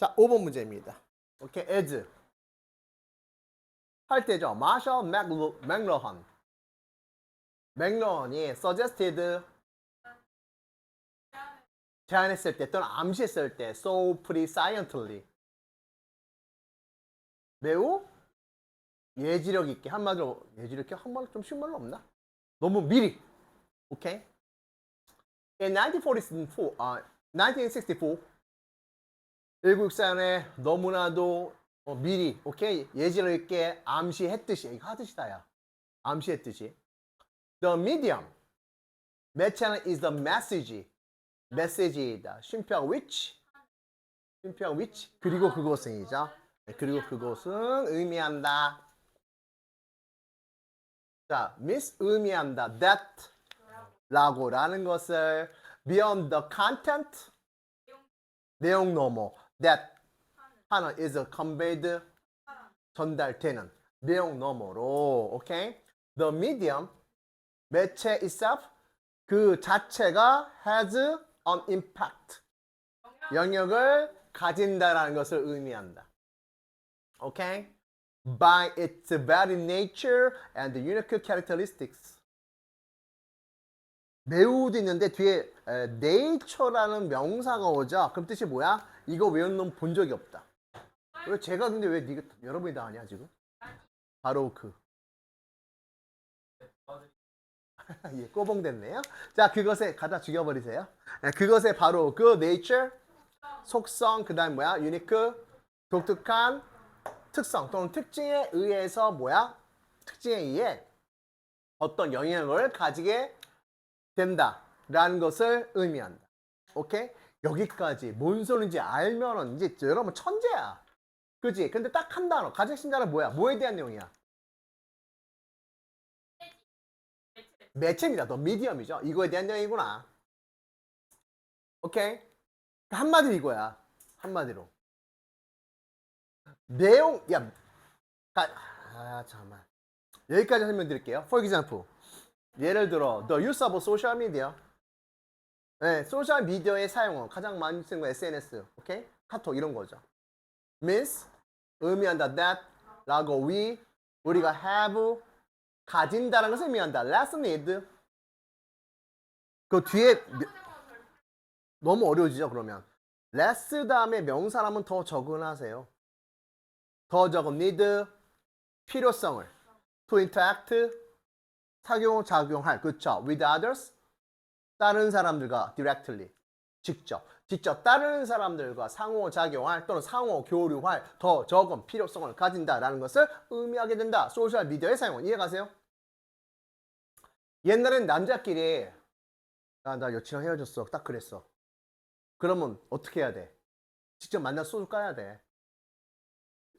자, 5번 문제입니다. 오케이, as. 할 때죠. 마셜 맥러헌. 맥러헌이 suggested 제안했을 때 또는 암시했을 때 so presciently 매우 예지력 있게 한마디로 예지력 있게 한마디로 좀 쉬운 말로 없나? 너무 미리 오케이 In 1944, 아, 1964 1964년에 너무나도 어, 미리 오케이? 예지력 있게 암시했듯이 이거 하듯이다야. 암시했듯이. The medium. 매체는 is the message. 메시지이다. 쉼표하고 which? 쉼표하고 which? 그리고 그것은이죠. 네, 그리고 그것은 의미한다. 자 miss 의미한다. That 라고라는 것을 beyond the content. 내용 넘어 that 하는 is conveyed 전달되는 내용 너머로 오케이 the medium 매체 itself 그 자체가 has an impact 영역을 가진다라는 것을 의미한다 오케이 by its very nature and unique characteristics 매우도 있는데 뒤에 에, nature라는 명사가 오죠. 그럼 뜻이 뭐야? 이거 외운 놈 본 적이 없다. 왜 제가 근데 왜 네가 여러분이 다 아냐 지금? 바로 그. 예, 꼬봉 됐네요. 자, 그것에 갖다 죽여버리세요. 예, 그것에 바로 그 nature, 속성, 그 다음 뭐야? unique, 독특한 특성 또는 특징에 의해서 뭐야? 특징에 의해 어떤 영향을 가지게 된다라는 것을 의미한다. 오케이? 여기까지 뭔 소리인지 알면은 이제 여러분 천재야. 그지? 근데 딱 한 단어. 가정신자는 뭐야? 뭐에 대한 내용이야? 매체입니다. 더 미디엄이죠. 이거에 대한 내용이구나. 오케이? 한마디로 이거야. 한마디로. 내용, 야, 가, 아, 잠깐만. 여기까지 설명드릴게요. For example. 예를 들어 the use of social media 네, 소셜 미디어의 사용은 가장 많이 쓰는 거 SNS 오케이? 카톡 이런 거죠. Means 의미한다 that 라고 we 우리가 have 가진다라는 것을 의미한다. Less need. 그 뒤에 미- 너무 어려워지죠 그러면. Less 다음에 명사라면 더 적응하세요. 더 적은 need 필요성을. To interact 상호작용할. 그쵸? With others 다른 사람들과 directly 직접 직접 다른 사람들과 상호작용할 또는 상호 교류할 더 적은 필요성을 가진다라는 것을 의미하게 된다 소셜 미디어의 사용은 이해가세요? 옛날엔 남자끼리 아, 나 여친이랑 헤어졌어 딱 그랬어 그러면 어떻게 해야 돼? 직접 만나 소주 까야 돼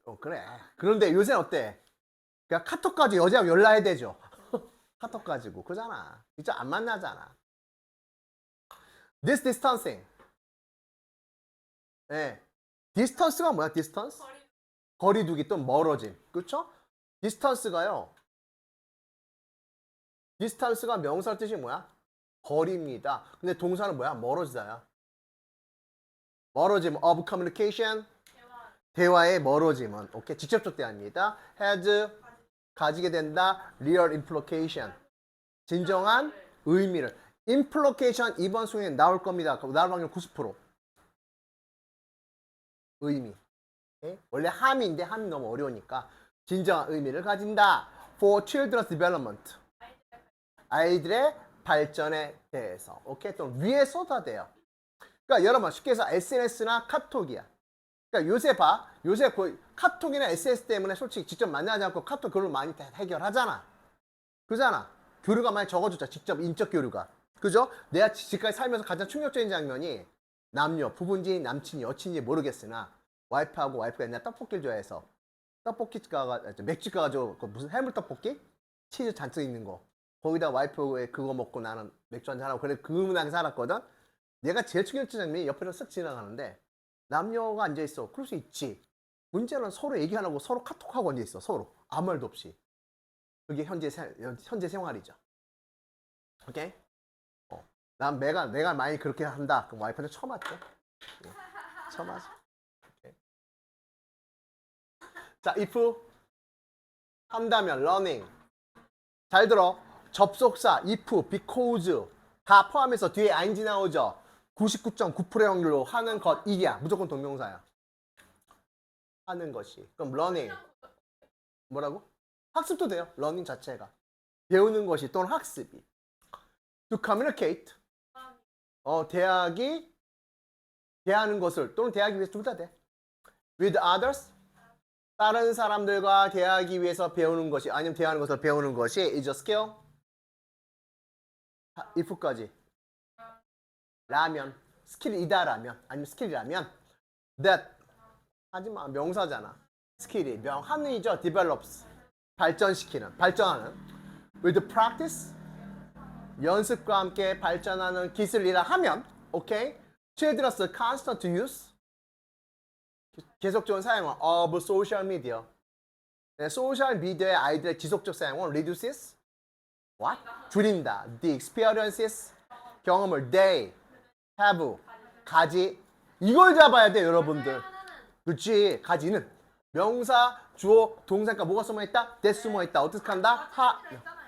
어, 그래 그런데 요새 어때? 그냥 카톡까지 여자랑 연락해야 되죠 카톡 가지고 그잖아. 진짜 안 만나잖아. This distancing. 예. 디스턴스가 뭐야? 디스턴스? 거리 두기 또 멀어짐. 그쵸? 디스턴스가요. 디스턴스가 명사 뜻이 뭐야? 거리입니다. 근데 동사는 뭐야? 멀어지다야. 멀어짐 of communication. 대화의 멀어짐은 오케이 직접적 대화입니다. has 가지게 된다. real implication. 진정한 의미를. Implication 이번 수에 나올 겁니다. 나올 확률 90%. 의미. 오케이? 원래 함인데 함이 너무 어려우니까 진정한 의미를 가진다. for children's development. 아이들의 발전에 대해서. 오케이? 또 위에 쏟아대요. 그러니까 여러분 쉽게 해서 SNS나 카톡이야. 그러니까 요새 봐. 요새 거의 카톡이나 SNS 때문에 솔직히 직접 만나지 않고 카톡 글로 많이 다 해결하잖아. 그잖아. 교류가 많이 적어졌죠. 직접 인적 교류가. 그죠? 내가 지금까지 살면서 가장 충격적인 장면이 남녀, 부부인지 남친이 여친인지 모르겠으나 와이프하고 와이프가 옛날 떡볶이를 좋아해서 떡볶이 가가 맥주 가가지고 그 무슨 해물 떡볶이 치즈 잔뜩 있는 거 거기다 와이프의 그거 먹고 나는 맥주 한잔 하고 그래 그 문화에 살았거든. 내가 제일 충격적인 장면이 옆으로 쓱 지나가는데 남녀가 앉아 있어. 그럴 수 있지. 문제는 서로 얘기 안 하고 서로 카톡하고 앉아 있어. 서로 아무 말도 없이. 그게 현재 세- 현재 생활이죠. 오케이? 어. 난 내가 내가 많이 그렇게 한다. 그럼 와이프한테 처맞죠. 예. 처맞아. 오케이. 자, if 한다면 learning. 잘 들어. 접속사 if, because 다 포함해서 뒤에 ing 나오죠. 99.9%의 확률로 하는 것 이야. 무조건 동명사야. 하는 것이. 그럼 learning. 뭐라고? 학습도 돼요. learning 자체가. 배우는 것이 또는 학습이. to communicate. 어, 대학이 대하는 것을 또는 대하기 위해서 둘 다 돼. with others 다른 사람들과 대하기 위해서 배우는 것이 아니면 대하는 것을 배우는 것이 is a skill. 하, if까지. 라면 스킬이다라면 아니면 스킬이라면 that 하지만 명사잖아. 스킬이 명하는이죠. develops 발전시키는 발전하는 with practice 연습과 함께 발전하는 기술이라 하면 오케이 children's constant use. 계속적인 사용은 of social media. 네, 소셜 미디어의 아이들의 지속적 사용은 reduces what? 줄인다. the experiences 경험을 they have 가지. 이걸 잡아야 돼 여러분들. 그렇지 가지는. 명사 주어 동사니까 뭐가 숨어 있다? that 숨어 있다. 어떻게 한다? 하.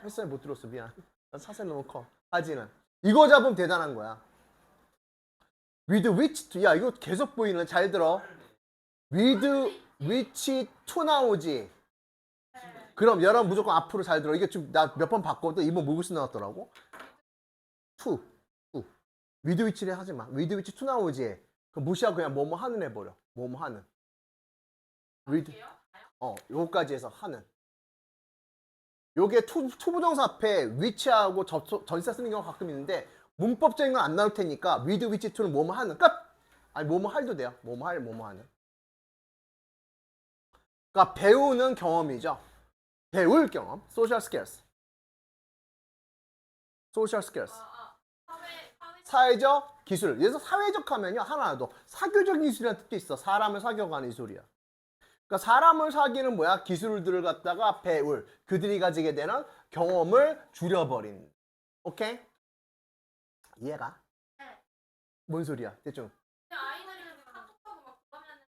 햇살 못 들었어 미안. 난 사실 너무 커. 가지는. 이거 잡으면 대단한 거야. With which to 야 이거 계속 보이는 잘 들어. With which to 나오지? 그럼 여러분 무조건 앞으로 잘 들어. 이게 지금 나 몇 번 봤거든. 이번 모국수 나왔더라고. to to with which를 하지 마. With which to 나오지? 그 무시하고 그냥 뭐뭐 하는 해버려. 뭐뭐 하는. With 어 요거까지 해서 하는 요게 투, 투부정사 앞에 위치하고 접속, 전치사 쓰는 경우가 가끔 있는데 문법적인 건 안 나올 테니까 with which to는 뭐뭐 하는 끝! 아니 뭐뭐 할도 돼요. 뭐뭐 할 뭐뭐 하는. 그러니까 배우는 경험이죠. 배울 경험. social skills. social skills. 사회적 기술. 그래서 사회적 하면요. 하나 더 사교적 기술이라는 뜻도 있어. 사람을 사교하는 기술이야 그러니까 사람을 사귀는 뭐야? 기술들을 갖다가 배울 그들이 가지게 되는 경험을 줄여버린. 오케이? 이해가? 네. 뭔 소리야? 대충. 사람과 소통하는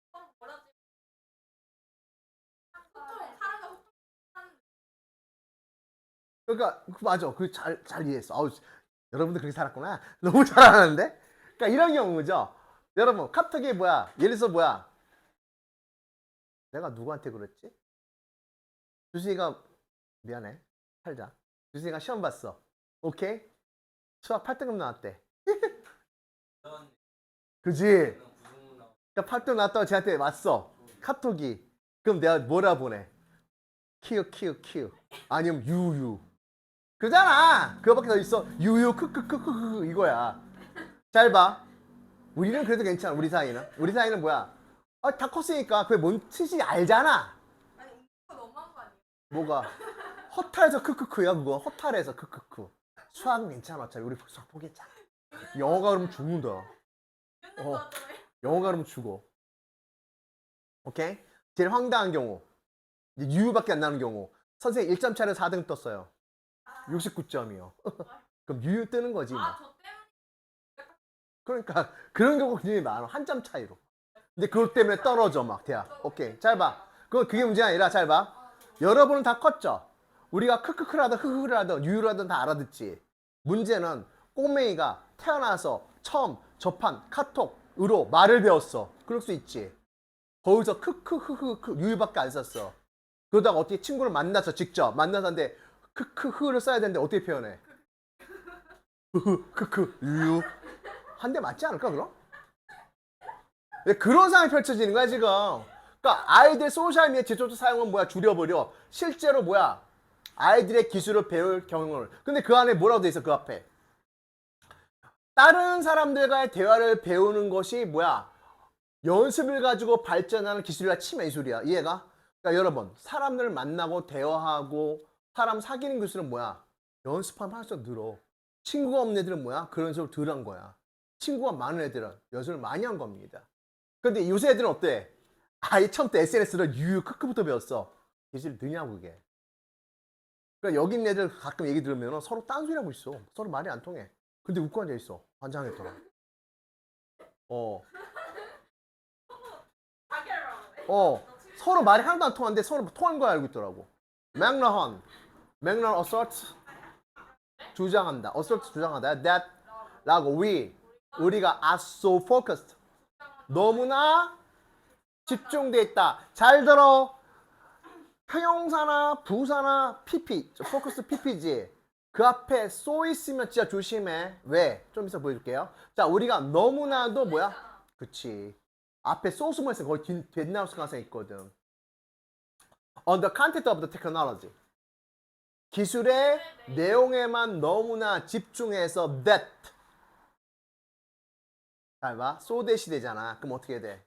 그러니까 그 맞아. 그 잘 잘 이해했어. 아우 여러분들 그렇게 살았구나. 너무 잘하는데? 그러니까 이런 경우죠. 여러분 카톡이 뭐야? 예를 들어서 뭐야 내가 누구한테 그랬지? 주진이가 미안해. 살자. 주진이가 시험 봤어. 오케이? 수학 8등급 나왔대. 그지? 그러니까 8등 나왔다고 쟤한테 왔어. 카톡이. 그럼 내가 뭐라 보내? 키읔 키읔 키읔 아니면 유유. 그잖아. 그거밖에 더 있어. 유유 크크크크크 이거야. 잘 봐. 우리는 그래도 괜찮아. 우리 사이는. 우리 사이는 뭐야 아, 다 컸으니까. 그게 뭔 뜻인지 알잖아. 아니 이거 너무한 거 아니에요? 뭐가? 허탈해서 크크크야 그거? 허탈해서 크크크. 수학은 괜찮아 어차피 우리 수학 포기했잖아 영어가 그러면 죽는다. 맨날 어. 나왔잖아요. 영어가 그러면 죽어. 오케이? 제일 황당한 경우. 이제 유유밖에 안 나는 경우. 선생님 1점 차례 4등 떴어요. 69점이요. 그럼 유유 뜨는 거지 뭐. 아, 저 때문에? 그러니까 그런 경우가 굉장히 많아. 한 점 차이로 근데 그것 때문에 떨어져 막 대학 오케이 잘 봐. 그 그게 문제가 아니라 잘 봐. 여러분은 다 컸죠? 우리가 크크크라든 흐흐라든 유유라든 다 알아듣지. 문제는 꼬맹이가 태어나서 처음 접한 카톡으로 말을 배웠어. 그럴 수 있지. 거기서 크크흐흐 유유밖에 안 썼어. 그러다가 어떻게 친구를 만나서 직접 만나서인데 크크흐를 써야 되는데 어떻게 표현해? 크크 유유 한 대 맞지 않을까 그럼? 왜 그런 상황이 펼쳐지는 거야 지금. 그러니까 아이들 소셜 미디어 지속적 사용은 뭐야? 줄여버려. 실제로 뭐야? 아이들의 기술을 배울 경험을. 근데 그 안에 뭐라고 돼 있어 그 앞에? 다른 사람들과의 대화를 배우는 것이 뭐야? 연습을 가지고 발전하는 기술이라 치면 이술이야. 이해가? 그러니까 여러분 사람들을 만나고 대화하고 사람 사귀는 기술은 뭐야? 연습하면 할수록 늘어. 친구가 없는 애들은 뭐야? 그런 식으로 덜한 거야. 친구가 많은 애들은 연습을 많이 한 겁니다 근데 요새 애들은 어때? 아예 처음부터 SNS를 유유 크크부터 배웠어 기술이 느냐고 그게 그러니까 여기 있는 애들 가끔 얘기 들으면 서로 딴소리 하고 있어 서로 말이 안 통해 근데 웃고 앉아 있어 환장했더라 어. 어. 서로 말이 하나도 안 통하는데 서로 통한 거 알고 있더라고. 맥러헌, 맥러 어설트 주장한다. 어설트 주장한다. that 라고 we 우리가 are so focused 너무나 집중돼 있다. 잘 들어. 형용사나 부사나 pp, 포커스 pp지. 그 앞에 쏘 있으면 진짜 조심해. 왜? 좀 이따 보여줄게요. 자, 우리가 너무나도 뭐야? 그치. 앞에 쏘 숨어 있으면 거의 뒷, 뒷나올 가능성이 있거든. On the content of the technology. 기술의 내용에만 너무나 집중해서 that. 잘 봐. 쏘 대시 되잖아. 그럼 어떻게 돼?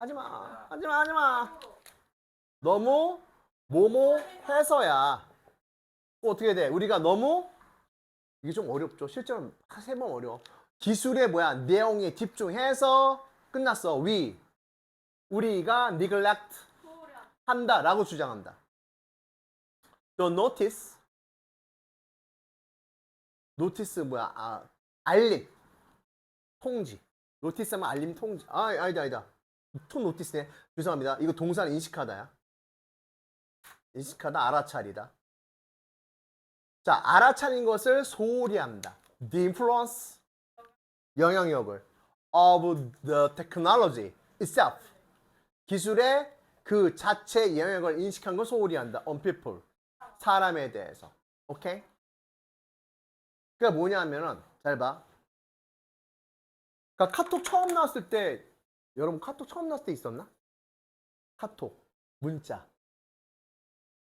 하지마. 하지마, 하지마. 너무 뭐뭐 해서야. 또 어떻게 돼? 우리가 너무 이게 좀 어렵죠. 실제로 세번 어려워. 기술의 뭐야 내용에 집중해서 끝났어. we 우리가 neglect 한다라고 주장한다. 또 notice notice 뭐야? 아, 알림 통지. 노티스 하면 알림 통지. 아 아니다 아니다. 투 노티스네. 죄송합니다. 이거 동사는 인식하다야. 인식하다 알아차리다. 자, 알아차린 것을 소홀히 한다. The influence 영향력을 of the technology itself 기술의 그 자체 영향력을 인식한 걸 소홀히 한다. on people 사람에 대해서. 오케이? 그러니까 뭐냐면은 잘 봐. 그러니까 카톡 처음 나왔을 때 여러분 카톡 처음 나왔을 때 있었나? 카톡 문자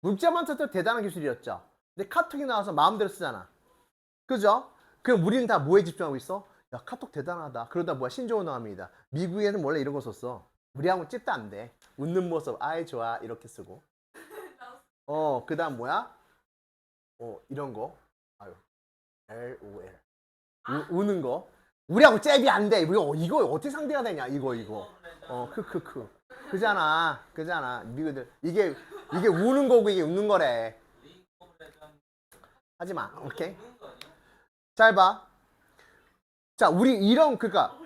문자만 써도 대단한 기술이었죠. 근데 카톡이 나와서 마음대로 쓰잖아. 그죠? 그럼 우리는 다 뭐에 집중하고 있어? 야, 카톡 대단하다. 그러다 뭐야, 신조어 나옵니다. 미국에는 원래 이런 거 썼어. 우리하고는 찝도 안 돼. 웃는 모습, 아이, 좋아. 이렇게 쓰고. 어, 그 다음 뭐야? 어, 이런 거. 아유. LOL. 우, 우는 거. 우리하고 잽이 안 돼. 이거, 이거 어떻게 상대가 되냐, 이거, 이거. 어, 크크크. 그잖아. 그잖아. 미국들. 이게, 이게 우는 거고 이게 웃는 거래. 하지 마. 오케이? 잘 봐. 자, 우리 이런 그러니까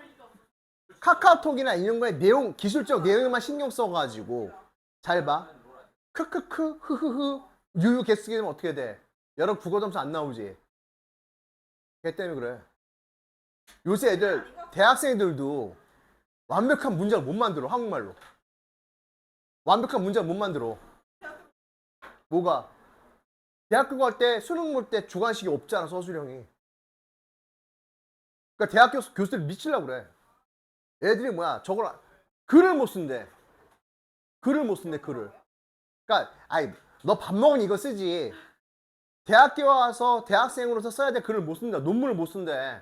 카카오톡이나 이런 거에 내용 기술적 내용에만 신경 써 가지고 잘 봐. 크크크 흐흐흐 유유 개 쓰게 되면 어떻게 돼? 여러분 국어 점수 안 나오지? 걔 때문에 그래. 요새 애들 대학생들도 완벽한 문장을 못 만들어 한국말로. 완벽한 문장을 못 만들어. 뭐가? 대학교 갈 때 수능 볼 때 주관식이 없잖아 서술형이. 그러니까 대학교 교수들 미치려고 그래. 애들이 뭐야 저걸 안- 글을 못 쓴대. 글을 못 쓴대 글을. 그러니까 아이 너 밥 먹으니 이거 쓰지. 대학교 와서 대학생으로서 써야 될 글을 못 쓴다. 논문을 못 쓴대.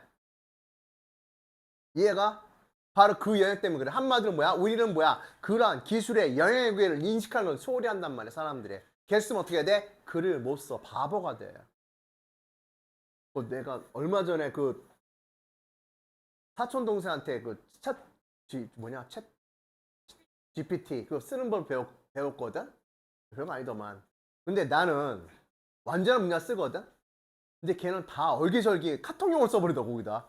이해가? 바로 그 영역 때문에 그래. 한마디로 뭐야? 우리는 뭐야? 그러한 기술의 영역을 인식하는 걸 소홀히 한단 말이야, 사람들이. 걔 쓰면 어떻게 해야 돼? 글을 못 써. 바보가 돼. 어, 내가 얼마 전에 그 사촌 동생한테 그챗 뭐냐 챗 GPT 그거 쓰는 법 배웠, 배웠거든. 별거 아니더만. 근데 나는 완전한 문장 쓰거든. 근데 걔는 다 얼기설기 카톡용을 써버리더라고 거기다.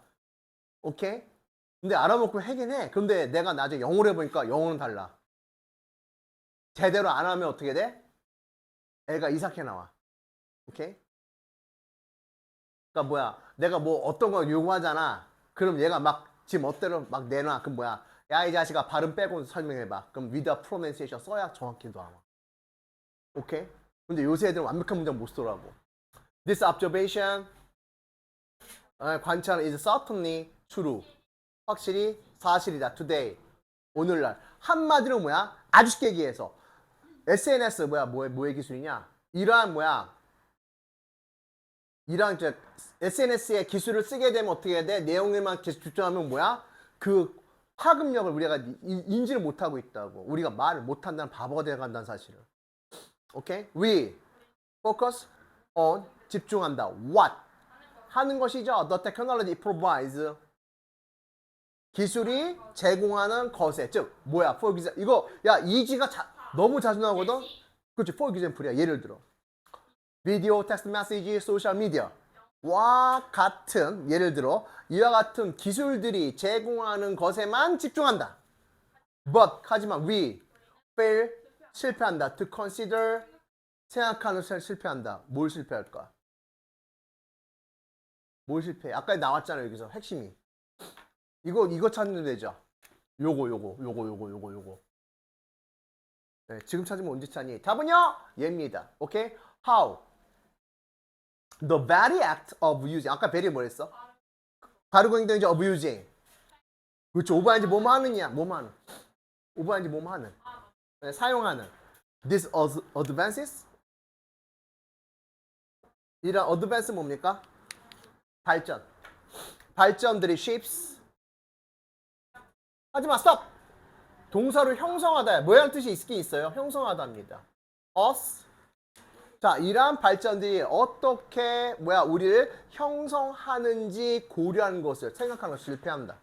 오케이? 근데 알아먹고 하긴 해. 근데 내가 나중에 영어로 해보니까 영어는 달라. 제대로 안 하면 어떻게 돼? 애가 이삭해 나와. 오케이? 그러니까 뭐야? 내가 뭐 어떤 거 요구하잖아. 그럼 얘가 막 지 멋대로 막 내놔. 그럼 뭐야? 야 이 자식아 발음 빼고 설명해봐. 그럼 a pronunciation 써야 정확히 나와. 오케이? 근데 요새 애들은 완벽한 문장 못 쓰더라고. This observation 어, 관찰 is certainly true. 확실히 사실이다. Today 오늘날 한마디로 뭐야? 아주 쉽게 얘기해서 SNS 뭐야? 뭐의 뭐의 기술이냐? 이러한 뭐야? 이러한 저 SNS의 기술을 쓰게 되면 어떻게 해야 돼? 내용에만 계속 집중하면 뭐야? 그 파급력을 우리가 이- 인지를 못하고 있다고. 우리가 말을 못한다는 바보가 되어간다는 사실을. 오케이? We focus on 집중한다. What? 하는 것이죠. The technology provides 기술이 제공하는 것에 즉 뭐야? For example 이거 야 이지가 자- 너무 자주 나오거든. 그렇지. For example이야. 예를 들어 비디오, 텍스트 메시지, 소셜 미디어 와 같은 예를 들어 이와 같은 기술들이 제공하는 것에만 집중한다. But 하지만 we fail 실패한다. To consider 생각하는 실- 실패한다. 뭘 실패할까? 뭘 실패? 아까 나왔잖아요 여기서 핵심이. 이거 이거 찾는 되죠. 요거 요거 요거 요거 요거 요거. 네, 지금 찾으면 언제 찾니? 답은요 얘입니다. 오케이? How? The very act of using. 아까 very 뭐랬어? 바르고 행동이죠 of using. 그렇죠. 오버한지 뭐뭐 하느냐? 뭐뭐 하는. 오버한지 뭐뭐 하는. 네, 사용하는. This ad- advances. 이런 advance 뭡니까? 발전. 발전들이 shapes. 하지마, stop! 동사로 형성하다. 뭐라는 뜻이 있긴 있어요. 형성하다입니다. us. 자, 이러한 발전들이 어떻게, 뭐야, 우리를 형성하는지 고려하는 것을 생각하는 걸 실패한다.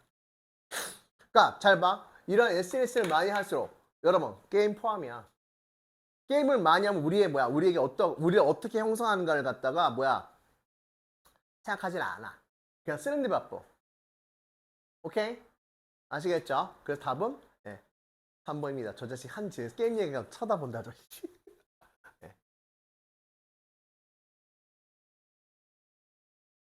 그러니까, 잘 봐. 이런 SNS를 많이 할수록, 여러분, 게임 포함이야. 게임을 많이 하면 우리의 뭐야, 우리에게 어떤, 우리를 어떻게 형성하는가를 갖다가, 뭐야, 생각하질 않아. 그냥 쓰는 데 바빠. 오케이? 아시겠죠? 그래서 답은 네, 3번입니다. 저 자식 한지 게임 얘기가 쳐다본다 저 씨.